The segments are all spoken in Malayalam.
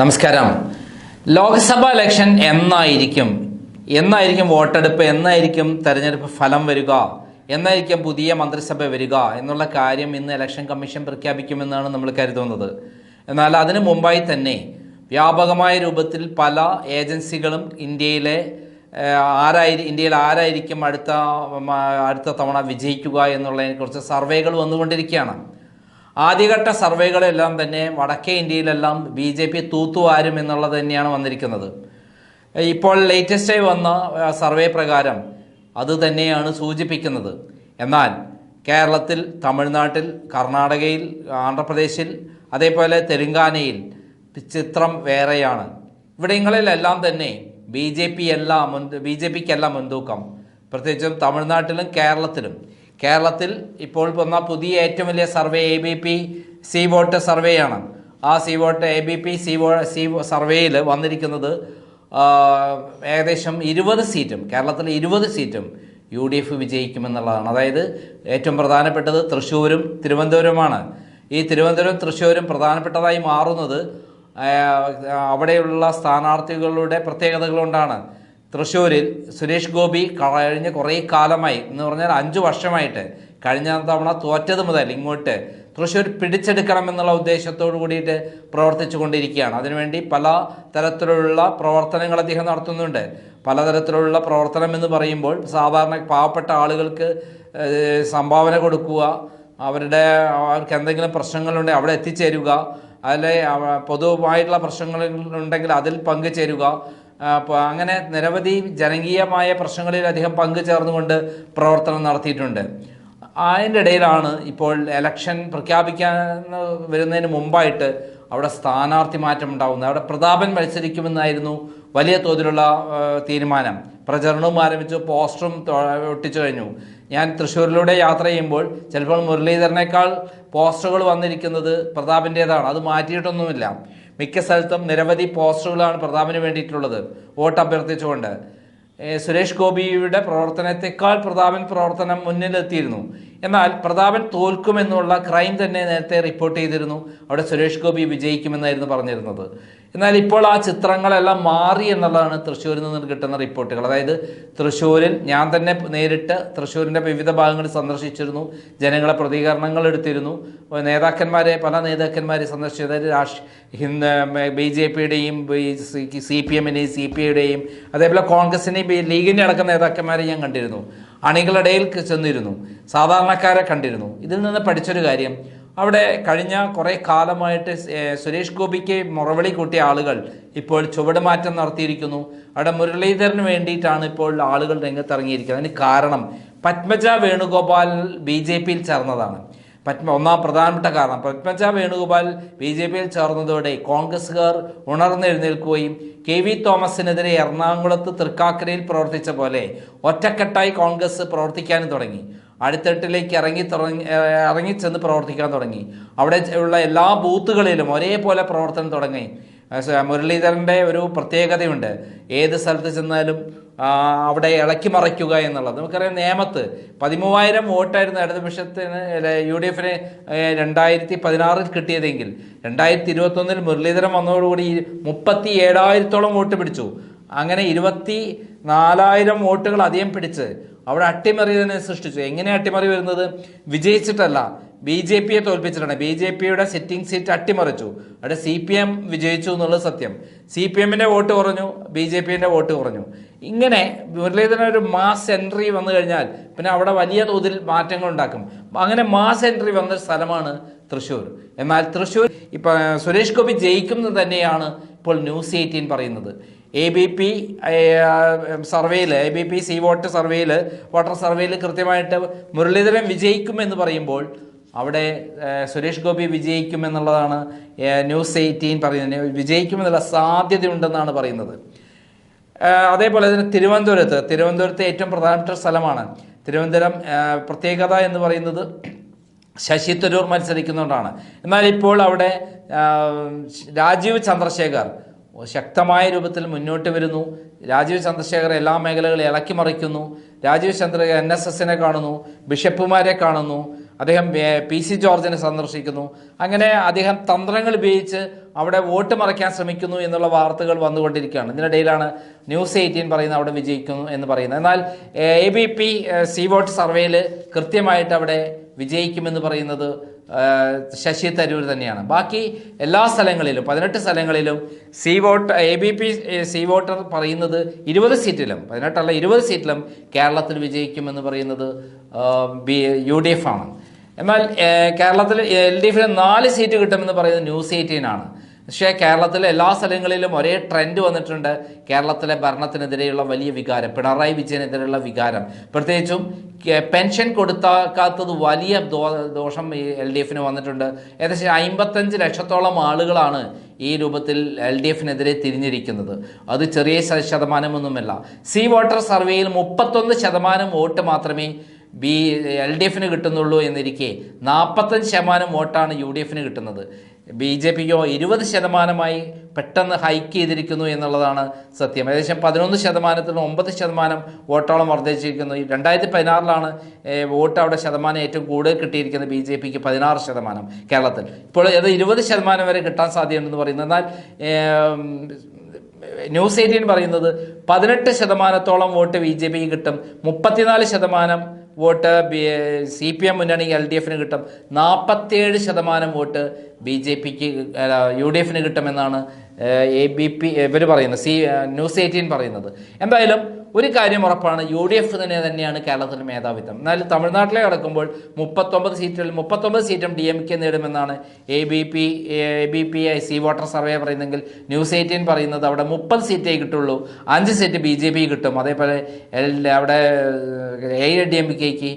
നമസ്കാരം. ലോക്സഭാ ഇലക്ഷൻ എന്നായിരിക്കും? എന്നായിരിക്കും വോട്ടെടുപ്പ്? എന്നായിരിക്കും തെരഞ്ഞെടുപ്പ് ഫലം വരിക? എന്നായിരിക്കും പുതിയ മന്ത്രിസഭ വരിക? എന്നുള്ള കാര്യം ഇന്ന് ഇലക്ഷൻ കമ്മീഷൻ പ്രഖ്യാപിക്കുമെന്നാണ് നമ്മൾ കരുതുന്നത്. എന്നാൽ അതിനു മുമ്പായി തന്നെ വ്യാപകമായ രൂപത്തിൽ പല ഏജൻസികളും ഇന്ത്യയിലെ ആരായി ഇന്ത്യയിൽ ആരായിരിക്കും അടുത്ത അടുത്ത തവണ വിജയിക്കുക എന്നുള്ളതിനെക്കുറിച്ച് സർവേകൾ വന്നുകൊണ്ടിരിക്കുകയാണ്. ആദ്യഘട്ട സർവേകളെല്ലാം തന്നെ വടക്കേ ഇന്ത്യയിലെല്ലാം ബി ജെ പി തൂത്തുവാരും എന്നുള്ളത് തന്നെയാണ് വന്നിരിക്കുന്നത്. ഇപ്പോൾ ലേറ്റസ്റ്റായി വന്ന സർവേ പ്രകാരം അത് തന്നെയാണ് സൂചിപ്പിക്കുന്നത്. എന്നാൽ കേരളത്തിൽ തമിഴ്നാട്ടിൽ കർണാടകയിൽ ആന്ധ്രാപ്രദേശിൽ അതേപോലെ തെലുങ്കാനയിൽ ചിത്രം വേറെയാണ്. ഇവിടങ്ങളിലെല്ലാം തന്നെ ബി ജെ പി എല്ലാം മുൻ ബി ജെ പിക്കെല്ലാം മുൻതൂക്കം. പ്രത്യേകിച്ചും തമിഴ്നാട്ടിലും കേരളത്തിലും. കേരളത്തിൽ ഇപ്പോൾ വന്ന പുതിയ ഏറ്റവും വലിയ survey A B P C vote സർവേയാണ് ആ C vote A B P C വോ സി സർവേയിൽ വന്നിരിക്കുന്നത് ഏകദേശം ഇരുപത് സീറ്റും കേരളത്തിൽ ഇരുപത് സീറ്റും യു ഡി എഫ് വിജയിക്കുമെന്നുള്ളതാണ്. അതായത് ഏറ്റവും പ്രധാനപ്പെട്ടത് തൃശ്ശൂരും തിരുവനന്തപുരമാണ് ഈ തിരുവനന്തപുരം തൃശ്ശൂരും പ്രധാനപ്പെട്ടതായി മാറുന്നത് അവിടെയുള്ള സ്ഥാനാർത്ഥികളുടെ പ്രത്യേകതകൾ കൊണ്ടാണ്. തൃശ്ശൂരിൽ സുരേഷ് ഗോപി കഴിഞ്ഞ കുറേ കാലമായി എന്ന് പറഞ്ഞാൽ അഞ്ച് വർഷമായിട്ട് കഴിഞ്ഞ തവണ തോറ്റത് മുതൽ ഇങ്ങോട്ട് തൃശ്ശൂർ പിടിച്ചെടുക്കണം എന്നുള്ള ഉദ്ദേശത്തോടു കൂടിയിട്ട് പ്രവർത്തിച്ചു കൊണ്ടിരിക്കുകയാണ്. അതിനുവേണ്ടി പല തരത്തിലുള്ള പ്രവർത്തനങ്ങൾ അദ്ദേഹം നടത്തുന്നുണ്ട്. പലതരത്തിലുള്ള പ്രവർത്തനം എന്ന് പറയുമ്പോൾ സാധാരണ പാവപ്പെട്ട ആളുകൾക്ക് സംഭാവന കൊടുക്കുക അവരുടെ അവർക്ക് എന്തെങ്കിലും പ്രശ്നങ്ങളുണ്ടെങ്കിൽ അവിടെ എത്തിച്ചേരുക അതിലെ പൊതുവായിട്ടുള്ള പ്രശ്നങ്ങളുണ്ടെങ്കിൽ അതിൽ പങ്കുചേരുക അപ്പോൾ അങ്ങനെ നിരവധി ജനകീയമായ പ്രശ്നങ്ങളിൽ അദ്ദേഹം പങ്കുചേർന്നുകൊണ്ട് പ്രവർത്തനം നടത്തിയിട്ടുണ്ട്. അതിന്റെ ഇടയിലാണ് ഇപ്പോൾ എലക്ഷൻ പ്രഖ്യാപിക്കാൻ വരുന്നതിന് മുമ്പായിട്ട് അവിടെ സ്ഥാനാർത്ഥി മാറ്റം ഉണ്ടാകുന്നത് അവിടെ പ്രതാപൻ മത്സരിക്കുമെന്നായിരുന്നു വലിയ തോതിലുള്ള തീരുമാനം. പ്രചരണവും ആരംഭിച്ചു പോസ്റ്ററും ഒട്ടിച്ചു കഴിഞ്ഞു. ഞാൻ തൃശ്ശൂരിലൂടെ യാത്ര ചെയ്യുമ്പോൾ ചിലപ്പോൾ മുരളീധരനേക്കാൾ പോസ്റ്ററുകൾ വന്നിരിക്കുന്നത് പ്രതാപിന്റേതാണ്. അത് മാറ്റിയിട്ടൊന്നുമില്ല. മിക്ക സ്ഥലത്തും നിരവധി പോസ്റ്ററുകളാണ് പ്രതാപിന് വേണ്ടിയിട്ടുള്ളത്. വോട്ട് അഭ്യർത്ഥിച്ചുകൊണ്ട്. സുരേഷ് ഗോപിയുടെ പ്രവർത്തനത്തെക്കാൾ പ്രതാപൻ പ്രവർത്തനം മുന്നിലെത്തിയിരുന്നു. എന്നാൽ പ്രതാപൻ തോൽക്കുമെന്നുള്ള ക്രൈം തന്നെ നേരത്തെ റിപ്പോർട്ട് ചെയ്തിരുന്നു. അവിടെ സുരേഷ് ഗോപി വിജയിക്കുമെന്നായിരുന്നു പറഞ്ഞിരുന്നത്. എന്നാൽ ഇപ്പോൾ ആ ചിത്രങ്ങളെല്ലാം മാറി എന്നുള്ളതാണ് തൃശ്ശൂരിൽ നിന്ന് കിട്ടുന്ന റിപ്പോർട്ടുകൾ അതായത് തൃശ്ശൂരിൽ ഞാൻ തന്നെ നേരിട്ട് തൃശ്ശൂരിന്റെ വിവിധ ഭാഗങ്ങളിൽ സന്ദർശിച്ചിരുന്നു. ജനങ്ങളെ പ്രതികരണങ്ങൾ എടുത്തിരുന്നു. നേതാക്കന്മാരെ പല നേതാക്കന്മാരെ സന്ദർശിച്ചു. അതായത് രാഷ്ട്രീയ ബി ജെ പിയുടെയും സി പി എമ്മിന്റെയും സി പി ഐയുടെയും അതേപോലെ കോൺഗ്രസിന്റെയും ലീഗിന്റെ അടക്കം നേതാക്കന്മാരെ ഞാൻ കണ്ടിരുന്നു. അണികളിടയിൽ ചെന്നിരുന്നു. സാധാരണക്കാരെ കണ്ടിരുന്നു. ഇതിൽ നിന്ന് പഠിച്ചൊരു കാര്യം. അവിടെ കഴിഞ്ഞ കുറേ കാലമായിട്ട് സുരേഷ് ഗോപിക്ക് മുറവിളി കൂട്ടിയ ആളുകൾ ഇപ്പോൾ ചുവടുമാറ്റം നടത്തിയിരിക്കുന്നു. അവിടെ മുരളീധരന് വേണ്ടിയിട്ടാണ് ഇപ്പോൾ ആളുകൾ രംഗത്തിറങ്ങിയിരിക്കുന്നത്. അതിന് കാരണം പത്മജ വേണുഗോപാൽ ബി ജെ പിയിൽ ചേർന്നതാണ്. പത്മ ഒന്നാം പ്രധാനപ്പെട്ട കാരണം. പത്മജ വേണുഗോപാൽ ബി ജെ പിയിൽ ചേർന്നതോടെ കോൺഗ്രസ്സുകാർ ഉണർന്നെഴുന്നേൽക്കുകയും കെ വി തോമസിനെതിരെ എറണാകുളത്ത് തൃക്കാക്കരയിൽ പ്രവർത്തിച്ച പോലെ ഒറ്റക്കെട്ടായി കോൺഗ്രസ് പ്രവർത്തിക്കാനും തുടങ്ങി. അടിത്തട്ടിലേക്ക് ഇറങ്ങി തുടങ്ങി ഇറങ്ങിച്ചെന്ന് പ്രവർത്തിക്കാൻ തുടങ്ങി. അവിടെ ഉള്ള എല്ലാ ബൂത്തുകളിലും ഒരേപോലെ പ്രവർത്തനം തുടങ്ങി. മുരളീധരന്റെ ഒരു പ്രത്യേകതയുണ്ട്. ഏത് സ്ഥലത്ത് ചെന്നാലും അവിടെ ഇളക്കി മറയ്ക്കുക എന്നുള്ളത്. നമുക്കറിയാം നേമത്ത് പതിമൂവായിരം വോട്ടായിരുന്നു ഇടതുപക്ഷത്തിന് യു ഡി എഫിന് രണ്ടായിരത്തി പതിനാറിൽ കിട്ടിയതെങ്കിൽ രണ്ടായിരത്തി ഇരുപത്തൊന്നിൽ മുരളീധരൻ വന്നതോടുകൂടി മുപ്പത്തി ഏഴായിരത്തോളം വോട്ട് പിടിച്ചു. അങ്ങനെ ഇരുപത്തി നാലായിരം വോട്ടുകൾ അധികം പിടിച്ച് അവിടെ അട്ടിമറി തന്നെ സൃഷ്ടിച്ചു. എങ്ങനെ അട്ടിമറി വരുന്നത്? വിജയിച്ചിട്ടല്ല. ബി ജെ പിയെ തോൽപ്പിച്ചിട്ടാണ് ബി ജെ പിയുടെ സിറ്റിംഗ് സീറ്റ് അട്ടിമറിച്ചു. അവിടെ സി പി എം വിജയിച്ചു എന്നുള്ളത് സത്യം. സി പി എമ്മിന്റെ വോട്ട് കുറഞ്ഞു. ബി ജെ പിന്റെ വോട്ട് കുറഞ്ഞു. ഇങ്ങനെ മുരളീധരൻ ഒരു മാസ് എൻട്രി വന്നു കഴിഞ്ഞാൽ പിന്നെ അവിടെ വലിയ തോതിൽ മാറ്റങ്ങൾ ഉണ്ടാക്കും. അങ്ങനെ മാസ് എൻട്രി വന്ന സ്ഥലമാണ് തൃശ്ശൂർ. എന്നാൽ തൃശ്ശൂർ ഇപ്പം സുരേഷ് ഗോപി ജയിക്കുന്നത് തന്നെയാണ് ഇപ്പോൾ ന്യൂസ് എയ്റ്റീൻ പറയുന്നത്. എ ബി പി സർവേയിൽ A B P C vote സർവേയിൽ വോട്ടർ സർവേയിൽ കൃത്യമായിട്ട് മുരളീധരൻ വിജയിക്കുമെന്ന് പറയുമ്പോൾ അവിടെ സുരേഷ് ഗോപി വിജയിക്കുമെന്നുള്ളതാണ് ന്യൂസ് എയ്റ്റീൻ പറയുന്നത്. വിജയിക്കുമെന്നുള്ള സാധ്യതയുണ്ടെന്നാണ് പറയുന്നത്. അതേപോലെ തന്നെ തിരുവനന്തപുരത്ത് തിരുവനന്തപുരത്തെ ഏറ്റവും പ്രധാനപ്പെട്ട സ്ഥലമാണ്. തിരുവനന്തപുരം പ്രത്യേകത എന്ന് പറയുന്നത് ശശി തരൂർ മത്സരിക്കുന്നതുകൊണ്ടാണ് എന്നാൽ ഇപ്പോൾ അവിടെ രാജീവ് ചന്ദ്രശേഖർ ശക്തമായ രൂപത്തിൽ മുന്നോട്ട് വരുന്നു. രാജീവ് ചന്ദ്രശേഖർ എല്ലാ മേഖലകളും ഇളക്കി മറിക്കുന്നു. രാജീവ് ചന്ദ്രശേഖർ എൻ എസ് എസിനെ കാണുന്നു. ബിഷപ്പുമാരെ കാണുന്നു. അദ്ദേഹം പി സി ജോർജിനെ സന്ദർശിക്കുന്നു. അങ്ങനെ അദ്ദേഹം തന്ത്രങ്ങൾ ഉപയോഗിച്ച് അവിടെ വോട്ട് മറയ്ക്കാൻ ശ്രമിക്കുന്നു എന്നുള്ള വാർത്തകൾ വന്നുകൊണ്ടിരിക്കുകയാണ്. ഇതിനിടയിലാണ് ന്യൂസ് എയ്റ്റീൻ പറയുന്നത് അവിടെ വിജയിക്കുന്നു എന്ന് പറയുന്നത്. എന്നാൽ A B P C vote സർവേയിൽ കൃത്യമായിട്ട് അവിടെ വിജയിക്കുമെന്ന് പറയുന്നത് ശശി തരൂർ തന്നെയാണ്. ബാക്കി എല്ലാ സ്ഥലങ്ങളിലും പതിനെട്ട് സ്ഥലങ്ങളിലും C vote A B P C voter പറയുന്നത് ഇരുപത് സീറ്റിലും പതിനെട്ടല്ല ഇരുപത് സീറ്റിലും കേരളത്തിൽ വിജയിക്കുമെന്ന് പറയുന്നത് ബി യു ഡി എഫ് ആണ്. എന്നാൽ കേരളത്തിൽ എൽ ഡി എഫിന് നാല് സീറ്റ് കിട്ടുമെന്ന് പറയുന്നത് ന്യൂസ് എയ്റ്റീൻ ആണ് പക്ഷേ കേരളത്തിലെ എല്ലാ സ്ഥലങ്ങളിലും ഒരേ ട്രെൻഡ് വന്നിട്ടുണ്ട്. കേരളത്തിലെ ഭരണത്തിനെതിരെയുള്ള വലിയ വികാരം പിണറായി വിജയനെതിരെയുള്ള വികാരം. പ്രത്യേകിച്ചും പെൻഷൻ കൊടുത്താക്കാത്തത് വലിയ ദോഷം ഈ എൽ ഡി എഫിന് വന്നിട്ടുണ്ട്. ഏകദേശം അമ്പത്തഞ്ച് ലക്ഷത്തോളം ആളുകളാണ് ഈ രൂപത്തിൽ എൽ ഡി എഫിനെതിരെ തിരിഞ്ഞിരിക്കുന്നത്. അത് ചെറിയ ശതമാനമൊന്നുമല്ല. സി വോട്ടർ സർവേയിൽ മുപ്പത്തൊന്ന് ശതമാനം വോട്ട് മാത്രമേ ബി എൽ ഡി എഫിന് കിട്ടുന്നുള്ളൂ എന്നിരിക്കെ നാൽപ്പത്തഞ്ച് ശതമാനം വോട്ടാണ് യു ഡി എഫിന് കിട്ടുന്നത്. ബി ജെ പിക്കോ ഇരുപത് ശതമാനമായി പെട്ടെന്ന് ഹൈക്ക് ചെയ്തിരിക്കുന്നു എന്നുള്ളതാണ് സത്യം. ഏകദേശം പതിനൊന്ന് ശതമാനത്തിൽ ഒമ്പത് ശതമാനം വോട്ടോളം വർദ്ധിച്ചിരിക്കുന്നു. രണ്ടായിരത്തി പതിനാറിലാണ് വോട്ട് അവിടെ ശതമാനം ഏറ്റവും കൂടുതൽ കിട്ടിയിരിക്കുന്നത് ബി ജെ പിക്ക് പതിനാറ് ശതമാനം കേരളത്തിൽ. ഇപ്പോൾ അത് ഇരുപത് ശതമാനം വരെ കിട്ടാൻ സാധ്യതയുണ്ടെന്ന് പറയുന്നത്. എന്നാൽ ന്യൂസ് എയ്റ്റീൻ പറയുന്നത് പതിനെട്ട് ശതമാനത്തോളം വോട്ട് ബി ജെ പിക്ക് കിട്ടും മുപ്പത്തിനാല് ശതമാനം വോട്ട് സി പി എം മുന്നണി എൽ ഡി എഫിന് കിട്ടും. നാൽപ്പത്തേഴ് ശതമാനം വോട്ട് ബി ജെ പിക്ക് യു ഡി എഫിന് കിട്ടുമെന്നാണ് എ ബി പി ഇവർ പറയുന്നത് സി ന്യൂസ് എയ്റ്റീൻ പറയുന്നത്. എന്തായാലും ഒരു കാര്യം ഉറപ്പാണ് യു ഡി എഫ് തന്നെ തന്നെയാണ് കേരളത്തിൽ മേധാവിത്വം. എന്നാൽ തമിഴ്നാട്ടിലെ കടക്കുമ്പോൾ മുപ്പത്തൊമ്പത് സീറ്റുകൾ മുപ്പത്തൊമ്പത് സീറ്റും D M K നേടുമെന്നാണ് A B P A B P I C voter survey പറയുന്നെങ്കിൽ news eighteen പറയുന്നത് അവിടെ മുപ്പത് സീറ്റേ കിട്ടുള്ളൂ അഞ്ച് സീറ്റ് ബി ജെ പി കിട്ടും. അതേപോലെ അവിടെ എ ഡി എം കെക്ക്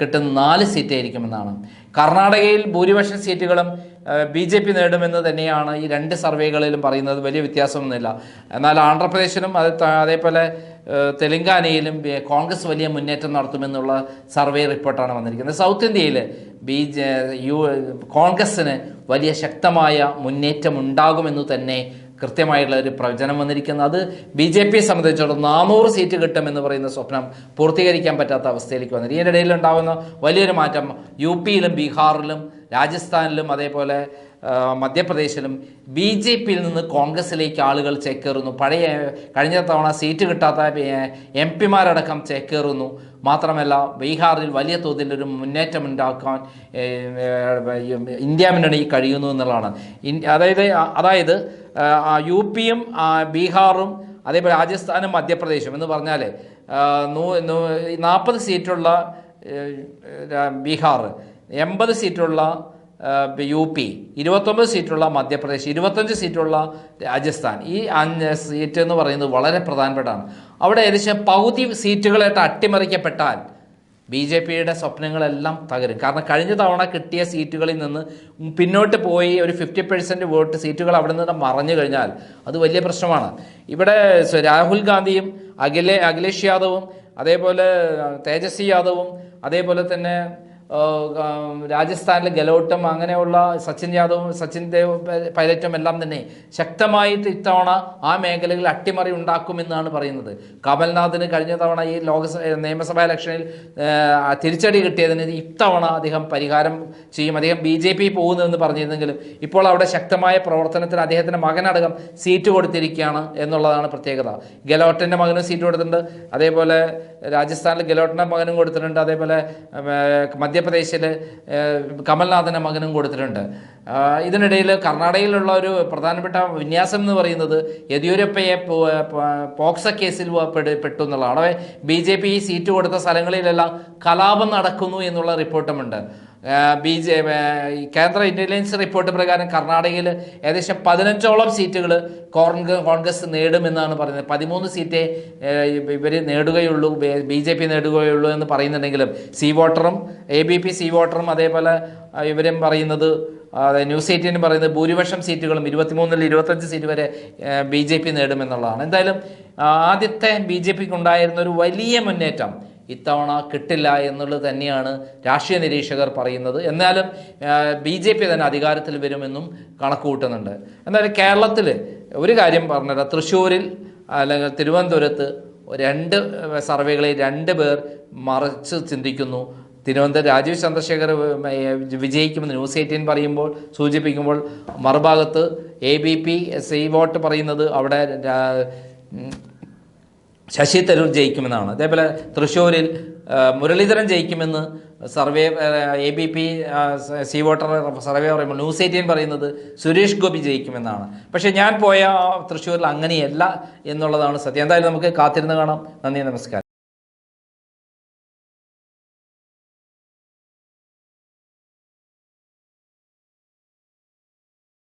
കിട്ടുന്ന നാല് സീറ്റായിരിക്കുമെന്നാണ് കർണാടകയിൽ ഭൂരിപക്ഷം സീറ്റുകളും ബി ജെ പി നേടുമെന്ന് തന്നെയാണ് ഈ രണ്ട് സർവേകളിലും പറയുന്നത്. വലിയ വ്യത്യാസമൊന്നുമില്ല. എന്നാൽ ആന്ധ്രാപ്രദേശിലും അത് അതേപോലെ തെലങ്കാനയിലും കോൺഗ്രസ് വലിയ മുന്നേറ്റം നടത്തുമെന്നുള്ള സർവേ റിപ്പോർട്ടാണ് വന്നിരിക്കുന്നത്. സൗത്ത് ഇന്ത്യയിൽ ബി ജെ യു കോൺഗ്രസ്സിന് വലിയ ശക്തമായ മുന്നേറ്റം ഉണ്ടാകുമെന്ന് തന്നെ കൃത്യമായിട്ടുള്ള ഒരു പ്രവചനം വന്നിരിക്കുന്നത് അത് ബി ജെ പിയെ സംബന്ധിച്ചിടത്തോളം നാനൂറ് സീറ്റ് കിട്ടുമെന്ന് പറയുന്ന സ്വപ്നം പൂർത്തീകരിക്കാൻ പറ്റാത്ത അവസ്ഥയിലേക്ക് വന്നിരിക്കും ഇതിന്റെ ഇടയിൽ ഉണ്ടാകുന്ന വലിയൊരു മാറ്റം യു പിയിലും ബീഹാറിലും രാജസ്ഥാനിലും അതേപോലെ മധ്യപ്രദേശിലും ബി ജെ പിയിൽ നിന്ന് കോൺഗ്രസിലേക്ക് ആളുകൾ ചേക്കേറുന്നു. പഴയ കഴിഞ്ഞ തവണ സീറ്റ് കിട്ടാത്ത എം പിമാരടക്കം ചേക്കേറുന്നു. മാത്രമല്ല ബീഹാറിൽ വലിയ തോതിലൊരു മുന്നേറ്റം ഉണ്ടാക്കാൻ ഇന്ത്യ മുന്നണി കഴിയുന്നു എന്നുള്ളതാണ്. അതായത് അതായത് യു പിയും ബീഹാറും അതേപോലെ രാജസ്ഥാനും മധ്യപ്രദേശും എന്ന് പറഞ്ഞാൽ നാൽപ്പത് സീറ്റുള്ള ബീഹാർ എൺപത് സീറ്റുള്ള യു പി ഇരുപത്തൊമ്പത് സീറ്റുള്ള മധ്യപ്രദേശ് ഇരുപത്തഞ്ച് സീറ്റുള്ള രാജസ്ഥാൻ. ഈ അഞ്ച് സീറ്റ് എന്ന് പറയുന്നത് വളരെ പ്രധാനപ്പെട്ടതാണ്. അവിടെ ഏകദേശം പകുതി സീറ്റുകളായിട്ട് അട്ടിമറിക്കപ്പെട്ടാൽ ബി ജെ പിയുടെ സ്വപ്നങ്ങളെല്ലാം തകരും. കാരണം കഴിഞ്ഞ തവണ കിട്ടിയ സീറ്റുകളിൽ നിന്ന് പിന്നോട്ട് പോയി ഒരു ഫിഫ്റ്റി പെർസെന്റ് വോട്ട് സീറ്റുകൾ അവിടെ നിന്ന് മറഞ്ഞു കഴിഞ്ഞാൽ അത് വലിയ പ്രശ്നമാണ്. ഇവിടെ രാഹുൽ ഗാന്ധിയും അഖിലേ അഖിലേഷ് യാദവും അതേപോലെ തേജസ്വി യാദവും അതേപോലെ തന്നെ രാജസ്ഥാനിലെ ഗലോട്ടും അങ്ങനെയുള്ള സച്ചിൻ യാദവും സച്ചിൻ ദേവ് പൈലറ്റും എല്ലാം തന്നെ ശക്തമായിട്ട് ഇത്തവണ ആ മേഖലകളിൽ അട്ടിമറി ഉണ്ടാക്കുമെന്നാണ് പറയുന്നത്. കമൽനാഥിന് കഴിഞ്ഞ തവണ ഈ ലോകസഭ നിയമസഭാ ഇലക്ഷനിൽ തിരിച്ചടി കിട്ടിയതിന് ഇത്തവണ അദ്ദേഹം പരിഹാരം ചെയ്യും. അദ്ദേഹം ബി ജെ പി പോകുന്നതെന്ന് പറഞ്ഞിരുന്നെങ്കിലും ഇപ്പോൾ അവിടെ ശക്തമായ പ്രവർത്തനത്തിന് അദ്ദേഹത്തിന്റെ മകനടക്കം സീറ്റ് കൊടുത്തിരിക്കുകയാണ് എന്നുള്ളതാണ് പ്രത്യേകത. ഗലോട്ടിന്റെ മകനും സീറ്റ് കൊടുത്തിട്ടുണ്ട്. അതേപോലെ രാജസ്ഥാനിൽ ഗലോട്ടിന്റെ മകനും കൊടുത്തിട്ടുണ്ട്. അതേപോലെ ഏഹ്, മധ്യപ്രദേശിൽ ഏഹ്, കമൽനാഥിന്റെ മകനും കൊടുത്തിട്ടുണ്ട്. ഇതിനിടയിൽ കർണാടകയിലുള്ള ഒരു പ്രധാനപ്പെട്ട വിന്യാസം എന്ന് പറയുന്നത് യെദ്യൂരപ്പയെ പോക്സ കേസിൽ പെട്ടു എന്നുള്ളതാണ്. ബി ജെ പി സീറ്റ് കൊടുത്ത സ്ഥലങ്ങളിലെല്ലാം കലാപം നടക്കുന്നു എന്നുള്ള റിപ്പോർട്ടുമുണ്ട്. ബി ജെ കേന്ദ്ര ഇന്റലിജൻസ് റിപ്പോർട്ട് പ്രകാരം കർണാടകയിൽ ഏകദേശം പതിനഞ്ചോളം സീറ്റുകൾ കോൺഗ്രസ് നേടുമെന്നാണ് പറയുന്നത്. പതിമൂന്ന് സീറ്റേ ഇവർ നേടുകയുള്ളൂ ബി ജെ പി നേടുകയുള്ളൂ എന്ന് പറയുന്നുണ്ടെങ്കിലും സി വോട്ടറും എ ബി പി സി വോട്ടറും അതേപോലെ ഇവരും പറയുന്നത് ന്യൂസ് എയ്റ്റീനും പറയുന്നത് ഭൂരിപക്ഷം സീറ്റുകളും ഇരുപത്തിമൂന്നിൽ ഇരുപത്തഞ്ച് സീറ്റ് വരെ ബി ജെ പി നേടുമെന്നുള്ളതാണ്. എന്തായാലും ആദ്യത്തെ ബി ജെ പിക്ക് ഉണ്ടായിരുന്ന ഒരു വലിയ മുന്നേറ്റം ഇത്തവണ കിട്ടില്ല എന്നുള്ളത് തന്നെയാണ് രാഷ്ട്രീയ നിരീക്ഷകർ പറയുന്നത്. എന്നാലും ബി ജെ പി തന്നെ അധികാരത്തിൽ വരുമെന്നും കണക്ക് കൂട്ടുന്നുണ്ട് എന്നാലും കേരളത്തിൽ ഒരു കാര്യം പറഞ്ഞത് തൃശ്ശൂരിൽ അല്ലെങ്കിൽ തിരുവനന്തപുരത്ത് രണ്ട് സർവേകളിൽ രണ്ട് പേർ മറിച്ച് ചിന്തിക്കുന്നു. തിരുവനന്തപുരം രാജീവ് ചന്ദ്രശേഖർ വിജയിക്കുമെന്ന് ന്യൂസ് എയ്റ്റീൻ പറയുമ്പോൾ സൂചിപ്പിക്കുമ്പോൾ മറുഭാഗത്ത് A B P C vote പറയുന്നത് അവിടെ ശശി തരൂർ ജയിക്കുമെന്നാണ്. അതേപോലെ തൃശ്ശൂരിൽ മുരളീധരൻ ജയിക്കുമെന്ന് survey A B P C voter survey പറയുമ്പോൾ ന്യൂസ് എയ്റ്റീൻ പറയുന്നത് സുരേഷ് ഗോപി ജയിക്കുമെന്നാണ്. പക്ഷേ ഞാൻ പോയ തൃശ്ശൂരിൽ അങ്ങനെയല്ല എന്നുള്ളതാണ് സത്യം. എന്തായാലും നമുക്ക് കാത്തിരുന്ന് കാണാം. നന്ദി നമസ്കാരം.